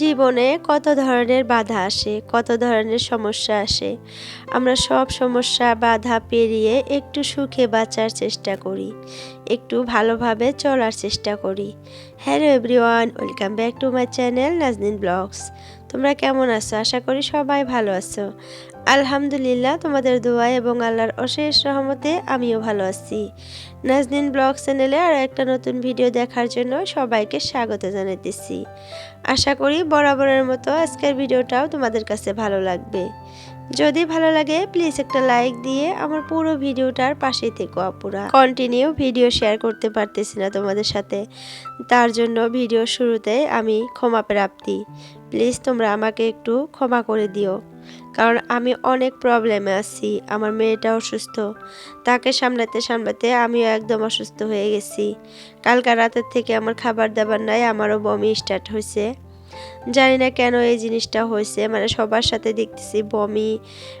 জীবনে কত ধরনের বাধা আসে, কত ধরনের সমস্যা আসে, আমরা সব সমস্যা, বাধা পেরিয়ে একটু সুখে বাঁচার চেষ্টা করি, একটু ভালোভাবে চলার চেষ্টা করি। Hello everyone welcome back to my channel Naznin vlogs তোমরা কেমন আছো? আশা করি সবাই ভালো আছো। আলহামদুলিল্লাহ, তোমাদের দোয়া এবং আল্লাহর অশেষ রহমতে আমিও ভালো আছি। নাজনিন ব্লগ চ্যানেলে আর একটা নতুন ভিডিও দেখার জন্য সবাইকে স্বাগত জানাইতেছি। আশা করি বরাবরের মতো আজকের ভিডিওটাও তোমাদের কাছে ভালো লাগবে। যদি ভালো লাগে প্লিজ একটা লাইক দিয়ে আমার পুরো ভিডিওটার পাশেই থেকো আপুরা। কন্টিনিউ ভিডিও শেয়ার করতে পারতেছি না তোমাদের সাথে। তার জন্য ভিডিও শুরুতে আমি ক্ষমা প্রাপ্তি। প্লিজ তোমরা আমাকে একটু ক্ষমা করে দিও। কারণ আমি অনেক প্রবলেমে আছি। আমার মেয়েটা অসুস্থ। তাকে সামলাতে সামলাতে আমিও একদম অসুস্থ হয়ে গেছি। কালকা রাতের থেকে আমার খাবার দাবার নাই, আমারও বমি স্টার্ট হয়েছে। জানি না কেন এই জিনিসটা হয়েছে মানে সবার সাথে দেখতেছি বমি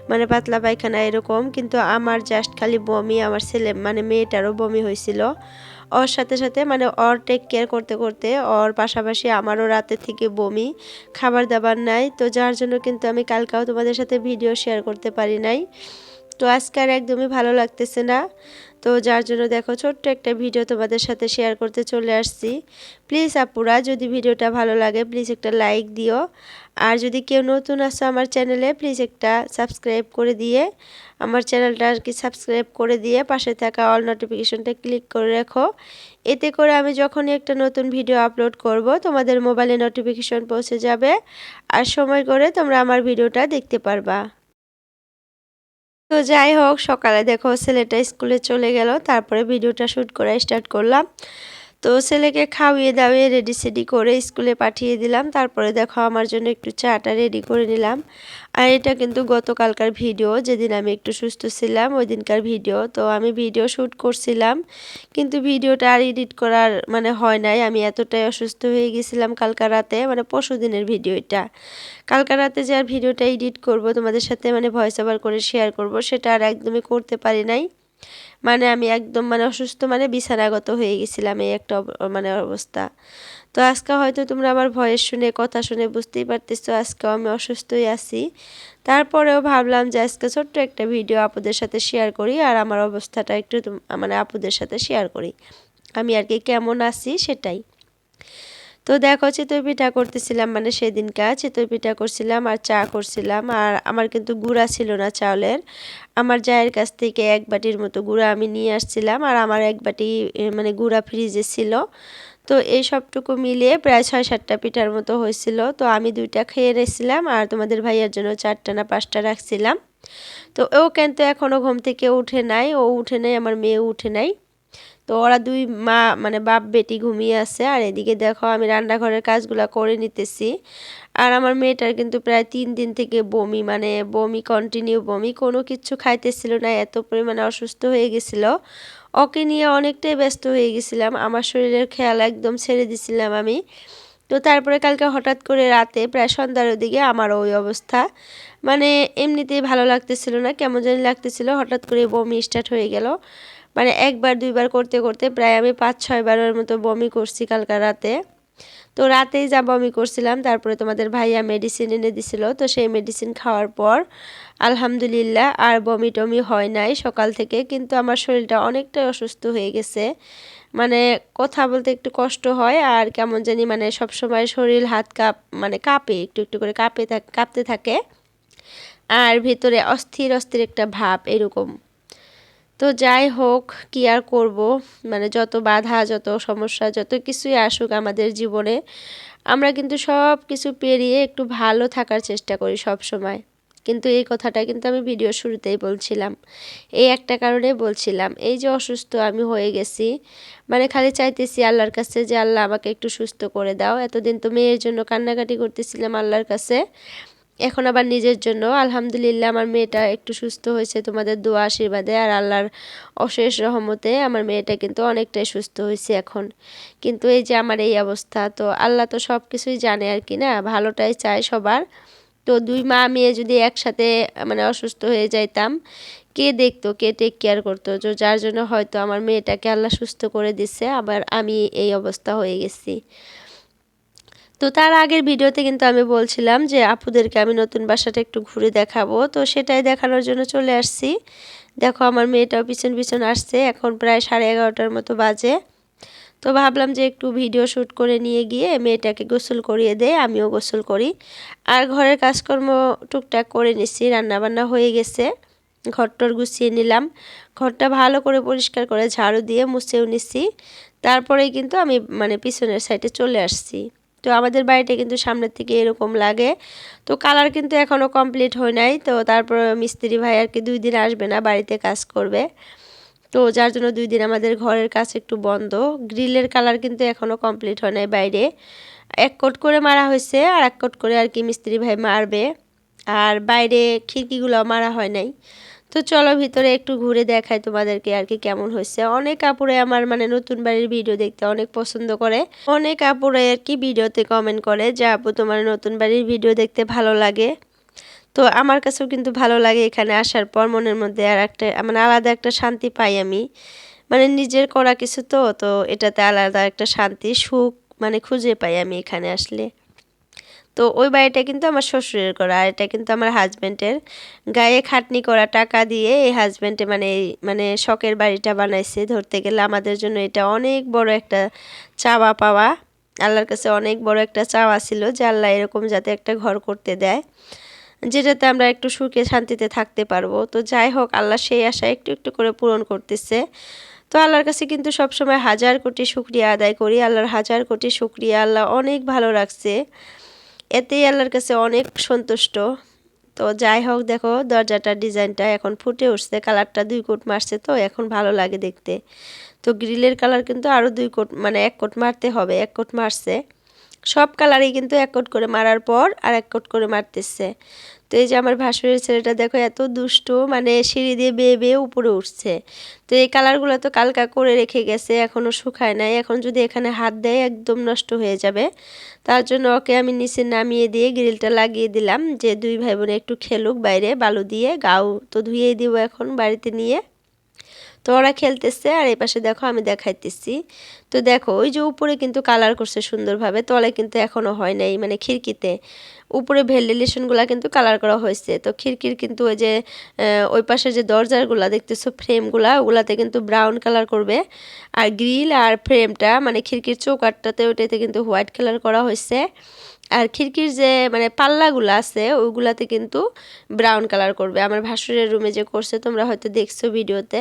মানে পাতলা পায়খানা এরকম, কিন্তু আমার জাস্ট খালি বমি, আমার ছেলে মানে মেয়েটারও বমি হয়েছিল। ওর সাথে সাথে মানে ওর টেক কেয়ার করতে করতে ওর পাশাপাশি আমারও রাতে থেকে বমি, খাবার দাবার নাই। তো যার জন্য কিন্তু আমি কালকাও তোমাদের সাথে ভিডিও শেয়ার করতে পারি নাই। তো আজকে আর একদমই ভালো লাগতেছে না। তো যার জন্য দেখো ছোট্ট একটা ভিডিও তোমাদের সাথে শেয়ার করতে চলে আসছি। প্লিজ আপুরা, যদি ভিডিওটা ভালো লাগে প্লিজ একটা লাইক দিও। আর যদি কেউ নতুন আসো আমার চ্যানেলে প্লিজ একটা সাবস্ক্রাইব করে দিয়ে আমার চ্যানেলটা আর কি সাবস্ক্রাইব করে দিয়ে পাশে থাকা অল নোটিফিকেশনটা ক্লিক করে রাখো। এতে করে আমি যখনই একটা নতুন ভিডিও আপলোড করব, তোমাদের মোবাইলে নোটিফিকেশন পৌঁছে যাবে আর সময় করে তোমরা আমার ভিডিওটা দেখতে পারবা। তো যাই হোক, সকালে দেখো ছেলেটা স্কুলে চলে গেল, তারপরে ভিডিওটা শ্যুট করা স্টার্ট করলাম। তো ছেলেকে খাওয়িয়ে দাওয়িয়ে রেডি সেডি করে স্কুলে পাঠিয়ে দিলাম। তারপরে দেখো আমার জন্য একটু চাটা রেডি করে নিলাম। আর এটা কিন্তু গতকালকার ভিডিও যেদিন আমি একটু সুস্থ ছিলাম ওই দিনকার ভিডিও তো আমি ভিডিও শ্যুট করছিলাম, কিন্তু ভিডিওটা আর এডিট করার মানে হয় নাই। আমি এতটাই অসুস্থ হয়ে গেছিলাম কালকা রাতে মানে পরশু দিনের ভিডিও এটা। কালকা রাতে যে আর ভিডিওটা এডিট করব, তোমাদের সাথে মানে ভয়েস ওভার করে শেয়ার করব, সেটা আর একদমই করতে পারি নাই। মানে আমি একদম মানে অসুস্থ মানে বিছানাগত হয়ে গেছিলাম এই একটা মানে অবস্থা। তো আজকে হয়তো তোমরা আমার ভয়েস শুনে, কথা শুনে বুঝতেই পারতেছো আজকেও আমি অসুস্থই আছি। তারপরেও ভাবলাম যে আজকে ছোট্ট একটা ভিডিও আপুদের সাথে শেয়ার করি আর আমার অবস্থাটা একটু মানে আপুদের সাথে শেয়ার করি। আমি আর কি কেমন আছি সেটাই। তো দেখো চিতই পিঠা করতেছিলাম মানে সেদিনকার চিতই পিঠা করছিলাম আর চা করছিলাম। আর আমার কিন্তু গুঁড়া ছিল না চাউলের। আমার জায়ের কাছ থেকে এক বাটির মতো গুঁড়া আমি নিয়ে আসছিলাম আর আমার এক বাটি মানে গুঁড়া ফ্রিজে ছিল। তো এই সবটুকু মিলিয়ে প্রায় ছয় সাতটা পিঠার মতো হয়েছিল। তো আমি দুইটা খেয়ে নিয়েছিলাম আর তোমাদের ভাইয়ার জন্য চারটা না পাঁচটা রাখছিলাম। তো ও কিন্তু এখনও ঘুম থেকে উঠে নাই, ও উঠে নাই, আমার মেয়ে উঠে নাই। তো ওরা দুই মা মানে বাপ, বেটি ঘুমিয়ে আছে। আর এদিকে দেখো, আমি রান্নাঘরের কাজগুলো করে নিতেছি। আর আমার মেয়েটার কিন্তু প্রায় তিন দিন থেকে বমি মানে বমি কন্টিনিউ বমি, কোনো কিছু খাইতেছিল না, এত পরিমাণে অসুস্থ হয়ে গেছিল। ওকে নিয়ে অনেকটাই ব্যস্ত হয়ে গেছিলাম। আমার শরীরের খেয়াল একদম ছেড়ে দিছিলাম আমি। তো তারপরে কালকে হঠাৎ করে রাতে, প্রায় সন্ধ্যার দিকে আমার ওই অবস্থা। মানে এমনিতেই ভালো লাগতেছিল না, কেমন জানি লাগতেছিল। হঠাৎ করে বমি স্টার্ট হয়ে গেল। মানে একবার, দুইবার করতে করতে প্রায় আমি পাঁচ, ছয় বারের মতো বমি করছি কালকা রাতে। তো রাতেই যা বমি করছিলাম, তারপরে তোমাদের ভাইয়া মেডিসিন এনে দিছিল। তো সেই মেডিসিন খাওয়ার পর আলহামদুলিল্লাহ আর বমি টমি হয় নাই সকাল থেকে। কিন্তু আমার শরীরটা অনেকটাই অসুস্থ হয়ে গেছে। মানে কথা বলতে একটু কষ্ট হয় আর কেমন জানি মানে সব সময় শরীর হাত কাপ মানে কাঁপে, একটু একটু করে কাঁপে কাঁপতে থাকে। আর ভিতরে অস্থির অস্থির একটা ভাব এরকম। তো যাই হোক, কি আর করব? মানে যত বাধা, যত সমস্যা, যত কিছুই আসুক আমাদের জীবনে, আমরা কিন্তু সব কিছু পেরিয়ে একটু ভালো থাকার চেষ্টা করি সব সময়। কিন্তু এই কথাটা কিন্তু আমি ভিডিও শুরুতেই বলছিলাম। এই একটা কারণে বলছিলাম, এই যে অসুস্থ আমি হয়ে গেছি মানে খালি চাইতেছি আল্লাহর কাছে যে আল্লাহ আমাকে একটু সুস্থ করে দাও। এতদিন তো মেয়ের জন্য কান্নাকাটি করতেছিলাম আল্লাহর কাছে। এখন আবার নিজের জন্য। আলহামদুলিল্লাহ, আমার মেয়েটা একটু সুস্থ হয়েছে। তোমাদের দোয়া, আশীর্বাদে আর আল্লাহর অশেষ রহমতে আমার মেয়েটা কিন্তু অনেকটাই সুস্থ হয়েছে এখন। কিন্তু এই যে আমার এই অবস্থা, তো আল্লাহ তো সব কিছুই জানে আর কি না? ভালোটাই চায় সবার। তো দুই মা মেয়ে যদি একসাথে মানে অসুস্থ হয়ে যাইতাম, কে দেখতো, কে টেক কেয়ার করতো? তো যার জন্য হয়তো আমার মেয়েটাকে আল্লাহ সুস্থ করে দিচ্ছে আবার আমি এই অবস্থা হয়ে গেছি। তো তার আগের ভিডিওতে কিন্তু আমি বলছিলাম যে আপুদেরকে আমি নতুন বাসাটা একটু ঘুরে দেখাবো। তো সেটাই দেখানোর জন্য চলে আসছি। দেখো আমার মেয়েটাও পিছন পিছন আসছে, এখন প্রায় সাড়ে এগারোটার মতো বাজে। তো ভাবলাম যে একটু ভিডিও শ্যুট করে নিয়ে গিয়ে মেয়েটাকে গোসল করিয়ে দেয় আমিও গোসল করি। আর ঘরের কাজকর্ম টুকটাক করে নিচ্ছি রান্নাবান্না হয়ে গেছে। ঘরটর গুছিয়ে নিলাম। ঘরটা ভালো করে পরিষ্কার করে ঝাড়ু দিয়ে মুছেও নিচ্ছি তারপরেই কিন্তু আমি মানে পিছনের সাইডে চলে আসছি। তো আমাদের বাড়িটা কিন্তু সামনের থেকে এরকম লাগে। তো কালার কিন্তু এখনও কমপ্লিট হয় নাই। তো তারপর মিস্ত্রি ভাই আর কি দুই দিন আসবে না, বাড়িতে কাজ করবে। তো যার জন্য দুই দিন আমাদের ঘরের কাজ একটু বন্ধ। গ্রিলের কালার কিন্তু এখনও কমপ্লিট হয় নাই বাইরে। এক কোট করে মারা হয়েছে আর এক কোট করে আর কি মিস্ত্রি ভাই মারবে। আর বাইরে খিড়কিগুলো মারা হয় নাই। তো চলো ভিতরে একটু ঘুরে দেখাই তোমাদেরকে আর কি কেমন হয়েছে। অনেক কাপড়ে আমার মানে নতুন বাড়ির ভিডিও দেখতে অনেক পছন্দ করে। অনেক কাপড়ে আর কি ভিডিওতে কমেন্ট করে যে, আপু, তোমার নতুন বাড়ির ভিডিও দেখতে ভালো লাগে? তো আমার কাছেও কিন্তু ভালো লাগে এখানে আসার পর মনের মধ্যে আর একটা মানে আলাদা একটা শান্তি পাই আমি। মানে নিজের করা কিছু তো তো এটাতে আলাদা একটা শান্তি, সুখ মানে খুঁজে পাই আমি এখানে আসলে। তো ওই বাড়িটা কিন্তু আমার শ্বশুরের করা আর এটা কিন্তু আমার হাজব্যান্ডের গায়ে খাটনি করা টাকা দিয়ে এই হাজব্যান্ডে মানে মানে শখের বাড়িটা বানাইছে। ধরতে গেলে আমাদের জন্য এটা অনেক বড় একটা চাওয়া পাওয়া। আল্লাহর কাছে অনেক বড় একটা চাওয়া ছিল যে আল্লাহ এরকম যাতে একটা ঘর করতে দেয়, যেটাতে আমরা একটু সুখে শান্তিতে থাকতে পারব। তো যাই হোক, আল্লাহ সেই আশা একটু একটু করে পূরণ করতেছে। তো আল্লাহর কাছে কিন্তু সবসময় হাজার কোটি শুক্রিয়া আদায় করি। আল্লাহর হাজার কোটি শুক্রিয়া আল্লাহ অনেক ভালো রাখছে। এতেই আল্লাহর কাছে অনেক সন্তুষ্ট। তো যাই হোক, দেখো, দরজাটার ডিজাইনটা এখন ফুটে উঠছে, কালারটা দুই কোট মারছে, তো এখন ভালো লাগে দেখতে। তো গ্রিলের কালার কিন্তু আরও দুই কোট মানে এক কোট মারতে হবে, এক কোট মারছে। সব কালারই কিন্তু এক কোট করে মারার পর আর এক কোট করে মারতেছে। তো এই যে আমার ভাসুরের ছেলেটা দেখো এত দুষ্ট মানে সিঁড়ি দিয়ে বেয়ে বেয়ে উপরে উঠছে। তো এই কালারগুলো তো কালকা করে রেখে গেছে এখনও শুকায় নাই। এখন যদি এখানে হাত দেয় একদম নষ্ট হয়ে যাবে। তার জন্য ওকে আমি নিচে নামিয়ে দিয়ে গ্রিলটা লাগিয়ে দিলাম যে দুই ভাই বোনে একটু খেলুক বাইরে, বালু দিয়ে, গাও তো ধুয়ে দিব এখন বাড়িতে নিয়ে। তো ওরা খেলতেছে, আর এই পাশে দেখো আমি দেখাইতেছি। তো দেখো, ওই যে উপরে কিন্তু কালার করছে সুন্দরভাবে তলে কিন্তু এখনও হয় নাই মানে খিড়কিতে। উপরে ভেন্টিলেশনগুলো কিন্তু কালার করা হয়েছে, তো খিড়কির কিন্তু ওই যে ওই পাশে যে দরজারগুলো দেখতেছো ফ্রেমগুলা, ওগুলাতে কিন্তু ব্রাউন কালার করবে। আর গ্রিল আর ফ্রেমটা মানে খিড়কির চৌকাটটাতে ওইটাতে কিন্তু হোয়াইট কালার করা হয়েছে। আর খিড়কির যে মানে পাল্লাগুলো আছে ওইগুলাতে কিন্তু ব্রাউন কালার করবে। আমার ভাসুরের রুমে যে করছে, তোমরা হয়তো দেখছ ভিডিওতে,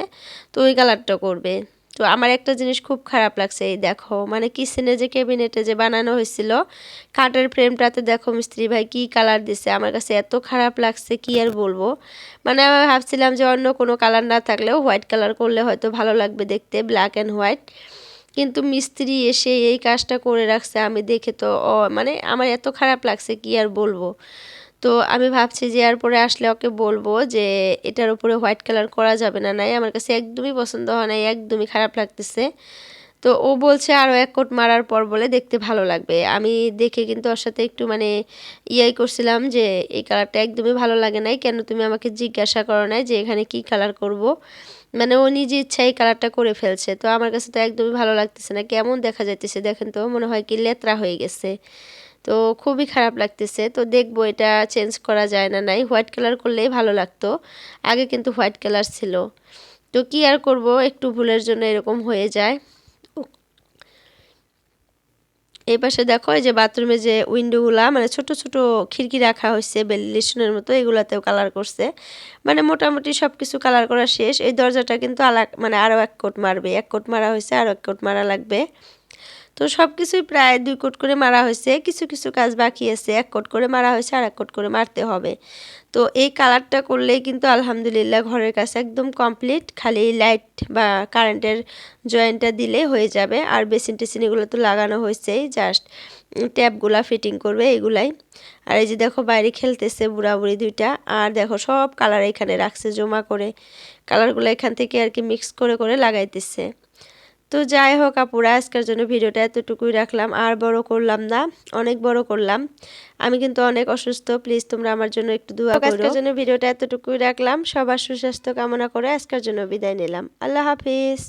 তো ওই কালারটা করবে। তো আমার একটা জিনিস খুব খারাপ লাগছে, এই দেখো মানে কিচেনে যে ক্যাবিনেটে যে বানানো হয়েছিল, কাঠের ফ্রেমটাতে দেখো মিস্ত্রি ভাই কি কালার দিছে। আমার কাছে এত খারাপ লাগছে, কি আর বলব? মানে আমি ভাবছিলাম যে অন্য কোনো কালার না থাকলেও হোয়াইট কালার করলে হয়তো ভালো লাগবে দেখতে ব্ল্যাক অ্যান্ড হোয়াইট কিন্তু মিস্ত্রি এসে এই কাজটা করে রাখছে। আমি দেখে তো মানে আমার এত খারাপ লাগছে, কি আর বলব? তো আমি ভাবছি যে এরপরে আসলে ওকে বলব যে এটার উপরে হোয়াইট কালার করা যাবে না, নাই আমার কাছে একদমই পছন্দ হয় নাই, একদমই খারাপ লাগতেছে। তো ও বলছে আরও এক কোট মারার পর বলে দেখতে ভালো লাগবে। আমি দেখে কিন্তু ওর সাথে একটু মানে ইয়াই করছিলাম যে, এই কালারটা একদমই ভালো লাগে নাই, কেন তুমি আমাকে জিজ্ঞাসা করো নাই যে এখানে কি কালার করব। মানে ও নিজে ইচ্ছা এই কালারটা করে ফেলছে। তো আমার কাছে তো একদমই ভালো লাগতেছে না, কেমন দেখা যাইতেছে দেখেন তো, মনে হয় কি লেত্রা হয়ে গেছে। তো খুবই খারাপ লাগতেছে, তো দেখব এটা চেঞ্জ করা যায় না নাই। হোয়াইট কালার করলেই ভালো লাগতো, আগে কিন্তু হোয়াইট কালার ছিল। তো কি আর করব, একটু ভুলের জন্য এরকম হয়ে যায়। এই পাশে দেখো, এই যে বাথরুমে যে উইন্ডোগুলা মানে ছোট ছোট খিড়কি রাখা হয়েছে, বেলিলেশনের মতো, এগুলাতেও কালার করছে। মানে মোটামুটি সব কিছু কালার করা শেষ। এই দরজাটা কিন্তু আলাক মানে আরও এক কোট মারবে। এক কোট মারা হয়েছে আরও এক কোট মারা লাগবে। তো সব কিছুই প্রায় দুই কোট করে মারা হয়েছে। কিছু কিছু কাজ বাকি আছে। এক কোট করে মারা হয়েছে আর এক কোট করে মারতে হবে। তো এই কালারটা করলেই কিন্তু আলহামদুলিল্লাহ ঘরের কাছে একদম কমপ্লিট খালি লাইট বা কারেন্টের জয়েন্টটা দিলে হয়ে যাবে। আর বেসিন টেসিন এগুলো তো লাগানো হয়েছেই জাস্ট ট্যাপগুলা ফিটিং করবে এগুলাই। আর এই যে দেখো বাইরে খেলতেছে বুড়া বুড়ি দুইটা, আর দেখো সব কালার এখানে রাখছে জমা করে। কালারগুলো এখান থেকে আর কি মিক্স করে করে লাগাইতেছে। তো যাই হোক আপুরা, আজকের জন্য ভিডিওটা এতটুকুই রাখলাম। আর বড় করলাম না, অনেক বড় করলাম। আমি কিন্তু অনেক অসুস্থ, প্লিজ তোমরা আমার জন্য একটু দোয়া করো। আজকের জন্য ভিডিওটা এতটুকুই রাখলাম। সবার সুস্বাস্থ্য কামনা করে আজকের জন্য বিদায় নিলাম। আল্লাহ হাফিজ।